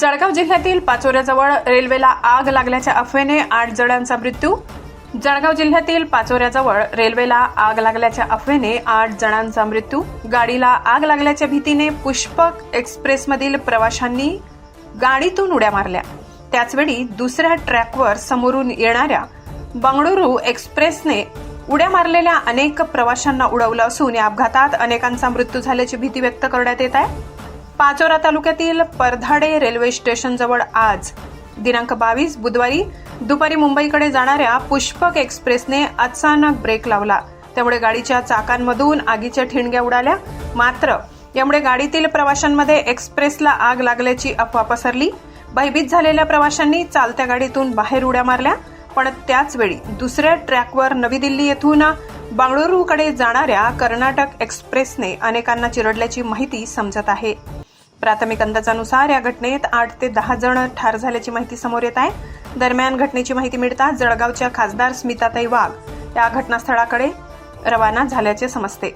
जळगाव जिल्ह्यातील पाचोऱ्याजवळ रेल्वेला आग लागल्याच्या अफवेने आठ जणांचा मृत्यू. जळगाव जिल्ह्यातील पाचोऱ्याजवळ रेल्वेला आग लागल्याच्या अफवेने आठ जणांचा मृत्यू. गाडीला आग लागल्याच्या भीतीने पुष्पक एक्सप्रेसमधील प्रवाशांनी गाडीतून उड्या मारल्या. त्याचवेळी दुसऱ्या ट्रॅकवर समोरून येणाऱ्या बंगळुरू एक्सप्रेसने उड्या मारलेल्या अनेक प्रवाशांना उडवलं असून या अपघातात अनेकांचा मृत्यू झाल्याची भीती व्यक्त करण्यात येत आहे. पाचोरा तालुक्यातील परधाडे रेल्वे स्टेशनजवळ आज दिनांक बावीस बुधवारी दुपारी मुंबईकडे जाणाऱ्या पुष्पक एक्सप्रेसने अचानक ब्रेक लावला. त्यामुळे गाडीच्या चाकांमधून आगीच्या ठिणग्या उडाल्या. मात्र यामुळे गाडीतील प्रवाशांमध्ये एक्सप्रेसला आग लागल्याची अफवा पसरली. भयभीत झालेल्या प्रवाशांनी चालत्या गाडीतून बाहेर उड्या मारल्या. पण त्याचवेळी दुसऱ्या ट्रॅकवर नवी दिल्ली येथून बंगळुरूकडे जाणाऱ्या कर्नाटक एक्सप्रेसने अनेकांना चिरडल्याची माहिती समजत आहे. प्राथमिक अंदाजानुसार या घटनेत आठ ते दहा जण ठार झाल्याची माहिती समोर येत आहे. दरम्यान घटनेची माहिती मिळताच जळगावच्या खासदार स्मिताताई वाघ या घटनास्थळाकडे रवाना झाल्याचे समजते.